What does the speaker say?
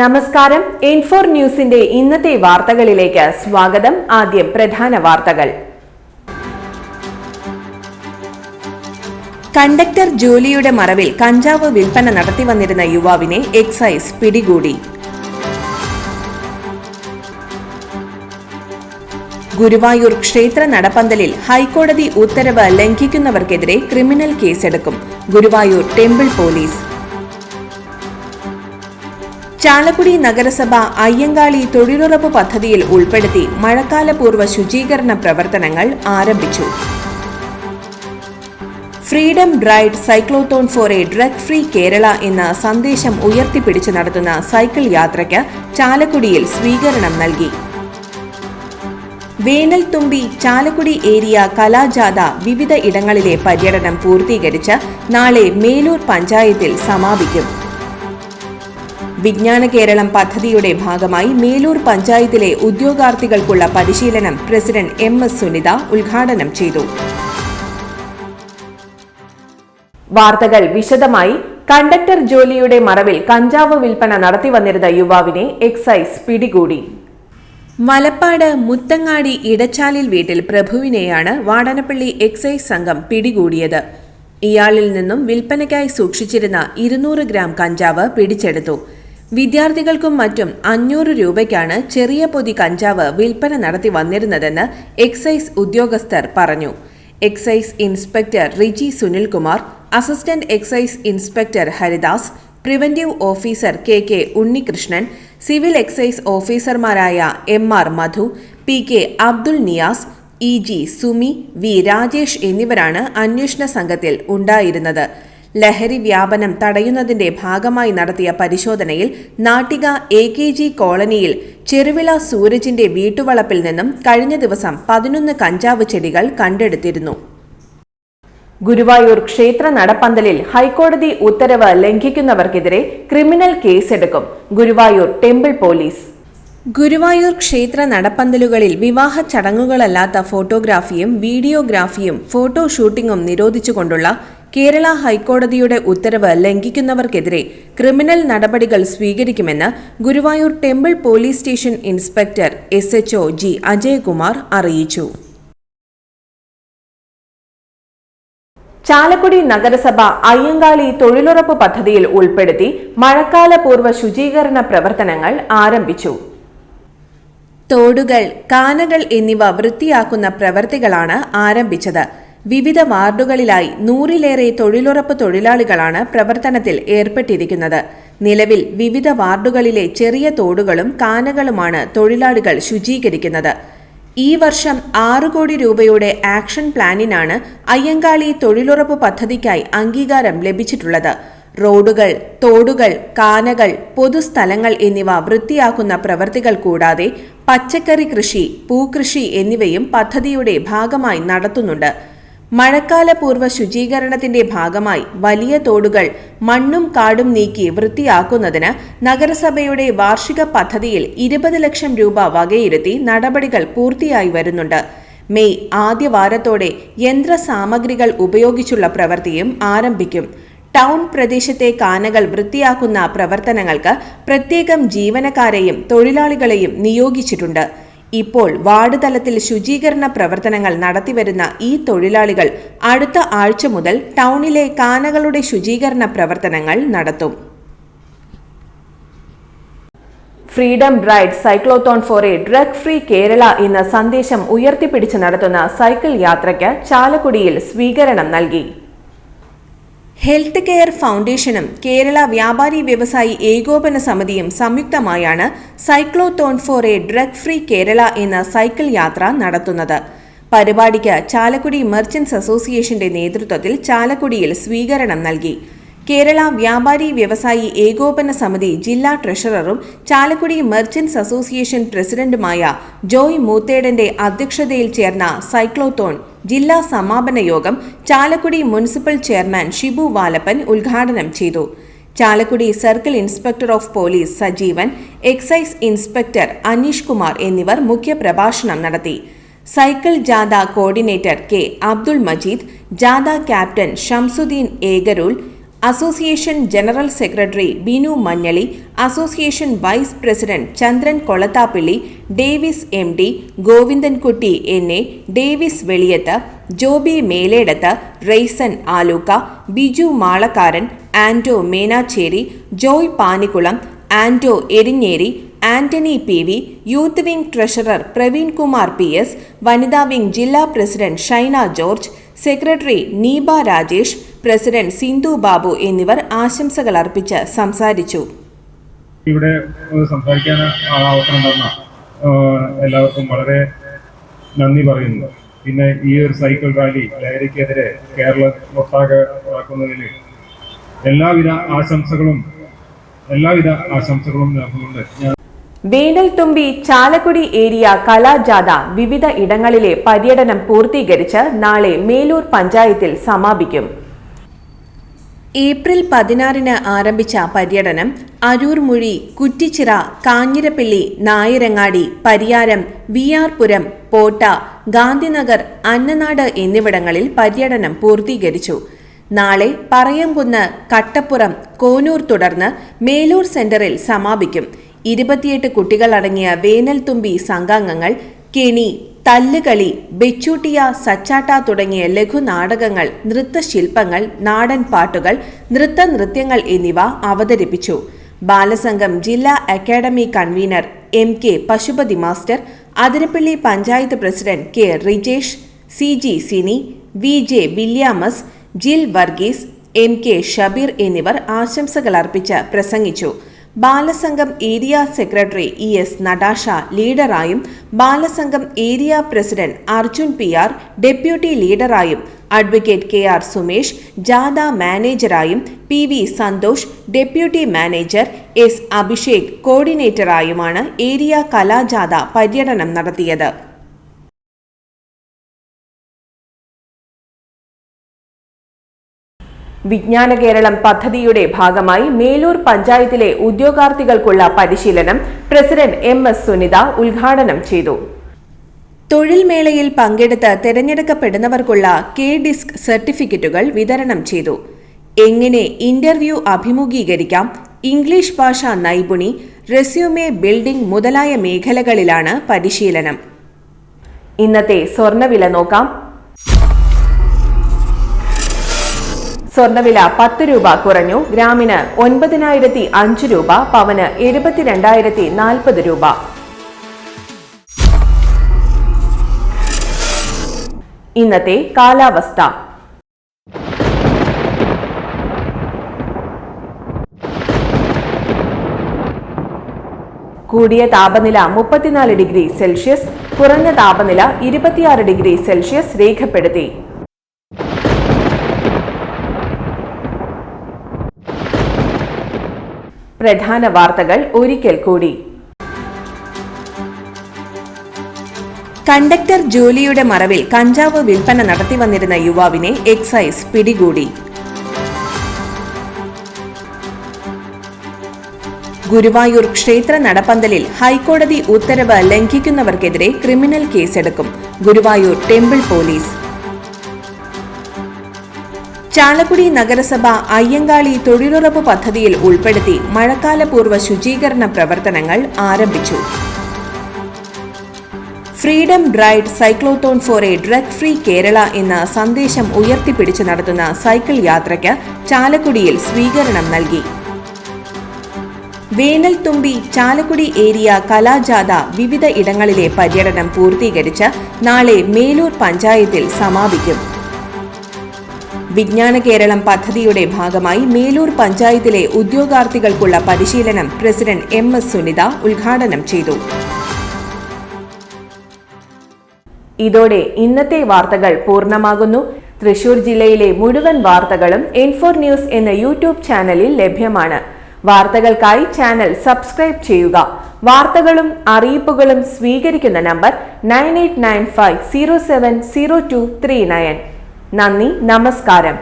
നമസ്കാരം. ഇൻഫോർ ന്യൂസിന്റെ ഇന്നത്തെ വാർത്തകളിലേക്ക് സ്വാഗതം. ആദ്യം പ്രധാന വാർത്തകൾ. കണ്ടക്ടർ ജോലിയുടെ മറവിൽ കഞ്ചാവ് വിൽപ്പന നടത്തി വന്നിരുന്ന യുവാവിനെ എക്സൈസ് പിടികൂടി. ഗുരുവായൂർ ക്ഷേത്ര നടപ്പന്തലിൽ ഹൈക്കോടതി ഉത്തരവ് ലംഘിക്കുന്നവർക്കെതിരെ criminal കേസെടുക്കും. Guruvayur temple police. Chalakudy നഗരസഭ അയ്യങ്കാളി തൊഴിലുറപ്പ് പദ്ധതിയിൽ ഉൾപ്പെടുത്തി മഴക്കാലപൂർവ ശുചീകരണ പ്രവർത്തനങ്ങൾ ആരംഭിച്ചു. Freedom ride cyclothon for a drug free Kerala എന്ന സന്ദേശം ഉയർത്തിപ്പിടിച്ച് നടത്തുന്ന സൈക്കിൾ യാത്രയ്ക്ക് ചാലക്കുടിയിൽ സ്വീകരണം നൽകി. വേനൽ തുമ്പി ചാലക്കുടി ഏരിയ കലാജാഥ വിവിധ ഇടങ്ങളിലെ പര്യടനം പൂർത്തീകരിച്ച് നാളെ മേലൂർ പഞ്ചായത്തിൽ സമാപിക്കും. വിജ്ഞാന കേരളം പദ്ധതിയുടെ ഭാഗമായി മേലൂർ പഞ്ചായത്തിലെ ഉദ്യോഗാർത്ഥികൾക്കുള്ള പരിശീലനം പ്രസിഡന്റ് എം എസ് സുനിത ഉദ്ഘാടനം ചെയ്തു. വാർത്തകൾ വിശദമായി. കണ്ടക്ടർ ജോലിയുടെ മറവിൽ കഞ്ചാവ് വിൽപ്പന നടത്തിവന്നിരുന്ന യുവാവിനെ എക്സൈസ് പിടികൂടി. മലപ്പാട് മുത്തങ്ങാടി ഇടച്ചാലിൽ വീട്ടിൽ പ്രഭുവിനെയാണ് വാടനപ്പള്ളി എക്സൈസ് സംഘം പിടികൂടിയത്. ഇയാളിൽ നിന്നും വിൽപ്പനയ്ക്കായി സൂക്ഷിച്ചിരുന്ന ഇരുന്നൂറ് ഗ്രാം കഞ്ചാവ് പിടിച്ചെടുത്തു. വിദ്യാർത്ഥികൾക്കും മറ്റും അഞ്ഞൂറ് രൂപയ്ക്കാണ് ചെറിയ പൊതി കഞ്ചാവ് വിൽപ്പന നടത്തി വന്നിരുന്നതെന്ന് എക്സൈസ് ഉദ്യോഗസ്ഥർ പറഞ്ഞു. Excise inspector Riji Sunilkumar assistant excise inspector Haridas preventive officer K K Unnikrishnan civil excise ഓഫീസർമാരായ M R Madhu P K Abdul Niyas E G Sumi V Rajesh എന്നിവരാണ് അന്വേഷണ സംഘത്തിൽ ഉണ്ടായിരുന്നത്. ലഹരി വ്യാപനം തടയുന്നതിന്റെ ഭാഗമായി നടത്തിയ പരിശോധനയിൽ നാട്ടിക എ കെ ജി കോളനിയിൽ ചെറുവിള സൂരജിന്റെ വീട്ടുവളപ്പിൽ നിന്നും കഴിഞ്ഞ ദിവസം പതിനൊന്ന് കഞ്ചാവ് ചെടികൾ കണ്ടെടുത്തിരുന്നു. ഗുരുവായൂർ ക്ഷേത്ര നടപ്പന്തലിൽ ഹൈക്കോടതി ഉത്തരവ് ലംഘിക്കുന്നവർക്കെതിരെ criminal കേസെടുക്കും. Guruvayur temple police. Guruvayur ക്ഷേത്ര നടപ്പന്തലുകളിൽ വിവാഹ ചടങ്ങുകളല്ലാത്ത ഫോട്ടോഗ്രാഫിയും വീഡിയോഗ്രാഫിയും ഫോട്ടോ ഷൂട്ടിംഗും നിരോധിച്ചുകൊണ്ടുള്ള കേരള ഹൈക്കോടതിയുടെ ഉത്തരവ് ലംഘിക്കുന്നവർക്കെതിരെ ക്രിമിനൽ നടപടികൾ സ്വീകരിക്കുമെന്ന് Guruvayur temple police station inspector S H O G Ajayakumar അറിയിച്ചു. ചാലക്കുടി നഗരസഭ അയ്യങ്കാളി തൊഴിലുറപ്പ് പദ്ധതിയിൽ ഉൾപ്പെടുത്തി മഴക്കാലപൂർവ ശുചീകരണ പ്രവർത്തനങ്ങൾ ആരംഭിച്ചു. തോടുകൾ കാനകൾ എന്നിവ വൃത്തിയാക്കുന്ന പ്രവൃത്തികളാണ് ആരംഭിച്ചത്. വിവിധ വാർഡുകളിലായി നൂറിലേറെ തൊഴിലുറപ്പ് തൊഴിലാളികളാണ് പ്രവർത്തനത്തിൽ ഏർപ്പെട്ടിരിക്കുന്നത്. നിലവിൽ വിവിധ വാർഡുകളിലെ ചെറിയ തോടുകളും കാനകളുമാണ് തൊഴിലാളികൾ ശുചീകരിക്കുന്നത്. ഈ വർഷം ആറു കോടി രൂപയുടെ ആക്ഷൻ പ്ലാനിനാണ് അയ്യങ്കാളി തൊഴിലുറപ്പ് പദ്ധതിക്കായി അംഗീകാരം ലഭിച്ചിട്ടുള്ളത്. റോഡുകൾ തോടുകൾ കാനകൾ പൊതുസ്ഥലങ്ങൾ എന്നിവ വൃത്തിയാക്കുന്ന പ്രവൃത്തികൾ കൂടാതെ പച്ചക്കറി കൃഷി പൂക്കൃഷി എന്നിവയും പദ്ധതിയുടെ ഭാഗമായി നടത്തുന്നുണ്ട്. മഴക്കാലപൂർവ ശുചീകരണത്തിന്റെ ഭാഗമായി വലിയ തോടുകൾ മണ്ണും കാടും നീക്കി വൃത്തിയാക്കുന്നതിന് നഗരസഭയുടെ വാർഷിക പദ്ധതിയിൽ ഇരുപത് ലക്ഷം രൂപ വകയിരുത്തി നടപടികൾ പൂർത്തിയായി വരുന്നുണ്ട്. മെയ് ആദ്യ വാരത്തോടെ യന്ത്രസാമഗ്രികൾ ഉപയോഗിച്ചുള്ള പ്രവൃത്തിയും ആരംഭിക്കും. ടൗൺ പ്രദേശത്തെ കാനകൾ വൃത്തിയാക്കുന്ന പ്രവർത്തനങ്ങൾക്ക് പ്രത്യേകം ജീവനക്കാരെയും തൊഴിലാളികളെയും നിയോഗിച്ചിട്ടുണ്ട്. ഇപ്പോൾ വാർഡ് തലത്തിൽ ശുചീകരണ പ്രവർത്തനങ്ങൾ നടത്തിവരുന്ന ഈ തൊഴിലാളികൾ അടുത്ത ആഴ്ച മുതൽ ടൗണിലെ കാനകളുടെ ശുചീകരണ പ്രവർത്തനങ്ങൾ നടത്തും. Freedom ride cyclothon for a drug free Kerala എന്ന സന്ദേശം ഉയർത്തിപ്പിടിച്ച് നടത്തുന്ന സൈക്കിൾ യാത്രയ്ക്ക് ചാലക്കുടിയിൽ സ്വീകരണം നൽകി. ഹെൽത്ത് കെയർ ഫൗണ്ടേഷനും കേരള വ്യാപാരി വ്യവസായി ഏകോപന സമിതിയും സംയുക്തമായാണ് cyclothon for a drug free Kerala എന്ന സൈക്കിൾ യാത്ര നടത്തുന്നത്. പരിപാടിക്ക് ചാലക്കുടി മെർച്ചന്റ്സ് അസോസിയേഷന്റെ നേതൃത്വത്തിൽ ചാലക്കുടിയിൽ സ്വീകരണം നൽകി. കേരള വ്യാപാരി വ്യവസായി ഏകോപന സമിതി ജില്ലാ ട്രഷററും ചാലക്കുടി മെർച്ചന്റ്സ് അസോസിയേഷൻ പ്രസിഡന്റുമായ ജോയ് മൂത്തേടന്റെ അധ്യക്ഷതയിൽ ചേർന്ന സൈക്ലോത്തോൺ ജില്ലാ സമാപന യോഗം ചാലക്കുടി മുനിസിപ്പൽ ചെയർമാൻ ഷിബു വാലപ്പൻ ഉദ്ഘാടനം ചെയ്തു. Chalakudy circle inspector of police Sajeevan excise inspector Aneesh Kumar എന്നിവർ മുഖ്യപ്രഭാഷണം നടത്തി. സൈക്കിൾ ജാഥ കോർഡിനേറ്റർ കെ അബ്ദുൾ മജീദ് ജാഥ captain Shamsuddin Egarool association general secretary Binu Manjali association vice president Chandran Kolathappilly Davis M D Govindankutty N A Davis Veliyath Joby Meledath Raison Aluka Biju Malakkaran Ando Menachery Joy Panikulam Ando Erinjeri Antony P V youth wing treasurer Praveen Kumar P S വനിതാ wing ജില്ലാ president Shaina George secretary Neeba Rajesh president Sindhu Babu എന്നിവർ ആശംസകൾ അർപ്പിച്ച് സംസാരിച്ചു. ഇവിടെ സംസാരിക്കാൻ അവസരം തന്ന എല്ലാവർക്കും വളരെ നന്ദി പറയുന്നു. പിന്നെ ഈ ഒരു സൈക്കിൾ റാലി ലഹരിക്കെതിരെ കേരളം ഒട്ടാകെ നടക്കുന്നതിൽ എല്ലാവിധ ആശംസകളും എല്ലാവിധ ആശംസകളും നൽകുന്നുണ്ട് ഞാൻ വേനൽ തുമ്പി ചാലക്കുടി ഏരിയ കലാജാഥ വിവിധ ഇടങ്ങളിലെ പര്യടനം പൂർത്തീകരിച്ച് നാളെ മേലൂർ പഞ്ചായത്തിൽ സമാപിക്കും. ഏപ്രിൽ പതിനാറിന് ആരംഭിച്ച പര്യടനം അരൂർ മുഴി കുറ്റിച്ചിറ കാഞ്ഞിരപ്പള്ളി നായരങ്ങാടി പരിയാരം വി ആർ പോട്ട ഗാന്ധിനഗർ അന്നനാട് എന്നിവിടങ്ങളിൽ പര്യടനം പൂർത്തീകരിച്ചു. നാളെ പറയംകുന്ന് കട്ടപ്പുറം കോനൂർ തുടർന്ന് മേലൂർ സെന്ററിൽ സമാപിക്കും. ഇരുപത്തിയെട്ട് കുട്ടികളടങ്ങിയ വേനൽ തുമ്പി സംഘാംഗങ്ങൾ കെണി തല്ലുകളി ബെച്ചൂട്ടിയ സച്ചാട്ട തുടങ്ങിയ ലഘുനാടകങ്ങൾ നൃത്തശില്പങ്ങൾ നാടൻ പാട്ടുകൾ നൃത്ത നൃത്യങ്ങൾ എന്നിവ അവതരിപ്പിച്ചു. ബാലസംഘം ജില്ലാ academy convener M K Pasupathi master Athirappilly panchayat president K Rijesh C G Sini V J Williams Jil Varghese M K Shabeer എന്നിവർ ആശംസകൾ അർപ്പിച്ച് പ്രസംഗിച്ചു. Balasangham area secretary E S Natasha ലീഡറായും Balasangham area president Arjun P R deputy ലീഡറായും advocate K R Sumesh ജാഥ മാനേജറായും P V Santhosh deputy manager S Abhishek കോർഡിനേറ്ററായുമാണ് area കലാജാഥ പര്യടനം നടത്തിയത്. വിജ്ഞാന കേരളം പദ്ധതിയുടെ ഭാഗമായി മേലൂർ പഞ്ചായത്തിലെ ഉദ്യോഗാർത്ഥികൾക്കുള്ള പരിശീലനം പ്രസിഡന്റ് എം എസ് സുനിത ഉദ്ഘാടനം ചെയ്തു. തൊഴിൽ മേളയിൽ പങ്കെടുത്ത് തിരഞ്ഞെടുക്കപ്പെടുന്നവർക്കുള്ള കെ ഡിസ്ക് സർട്ടിഫിക്കറ്റുകൾ വിതരണം ചെയ്തു. എങ്ങനെ ഇന്റർവ്യൂ അഭിമുഖീകരിക്കാം ഇംഗ്ലീഷ് ഭാഷ നൈപുണി റെസ്യൂമെ ബിൽഡിംഗ് മുതലായ മേഖലകളിലാണ് പരിശീലനം. ഇന്നത്തെ സ്വർണവില നോക്കാം. സ്വർണവില പത്ത് രൂപ കുറഞ്ഞു. ഗ്രാമിന് ഒൻപതിനായിരത്തി അഞ്ച് രൂപ പവന് എഴുപത്തിരണ്ടായിരത്തി നാൽപ്പത് രൂപ. ഇന്നത്തെ കാലാവസ്ഥ. കൂടിയ താപനില മുപ്പത്തിനാല് ഡിഗ്രി സെൽഷ്യസ് കുറഞ്ഞ താപനില ഇരുപത്തിയാറ് ഡിഗ്രി സെൽഷ്യസ് രേഖപ്പെടുത്തി. പ്രധാന വാർത്തകൾ ഒരിക്കൽ കൂടി. കണ്ടക്ടർ ജോലിയുടെ മറവിൽ കഞ്ചാവ് വിൽപ്പന നടത്തി വന്നിരുന്ന യുവാവിനെ എക്സൈസ് പിടികൂടി. ഗുരുവായൂർ ക്ഷേത്ര നടപ്പന്തലിൽ ഹൈക്കോടതി ഉത്തരവ് ലംഘിക്കുന്നവർക്കെതിരെ criminal കേസെടുക്കും. Guruvayur temple police. Chalakudy നഗരസഭ അയ്യങ്കാളി തൊഴിലുറപ്പ് പദ്ധതിയിൽ ഉൾപ്പെടുത്തി മഴക്കാലപൂർവ ശുചീകരണ പ്രവർത്തനങ്ങൾ ആരംഭിച്ചു. Freedom ride cyclothon for a drug free Kerala എന്ന സന്ദേശം ഉയർത്തിപ്പിടിച്ചു നടത്തുന്ന സൈക്കിൾ യാത്രയ്ക്ക് ചാലക്കുടിയിൽ സ്വീകരണം നൽകി. വേനൽത്തുമ്പി ചാലക്കുടി ഏരിയ കലാജാഥ വിവിധ ഇടങ്ങളിലെ പര്യടനം പൂർത്തീകരിച്ച് നാളെ മേലൂർ പഞ്ചായത്തിൽ സമാപിക്കും. വിജ്ഞാന കേരളം പദ്ധതിയുടെ ഭാഗമായി മേലൂർ പഞ്ചായത്തിലെ ഉദ്യോഗാർത്ഥികൾക്കുള്ള പരിശീലനം പ്രസിഡന്റ് എം എസ് സുനിത ഉദ്ഘാടനം ചെയ്തു. ഇതോടെ ഇന്നത്തെ വാർത്തകൾ പൂർണമാകുന്നു. തൃശൂർ ജില്ലയിലെ മുഴുവൻ വാർത്തകളും ഇൻഫോർ ന്യൂസ് എന്ന യൂട്യൂബ് ചാനലിൽ ലഭ്യമാണ്. വാർത്തകൾക്കായി ചാനൽ സബ്സ്ക്രൈബ് ചെയ്യുക. വാർത്തകളും അറിയിപ്പുകളും സ്വീകരിക്കുന്ന number nine eight nine five zero seven zero two three nine. നന്ദി നമസ്കാരം.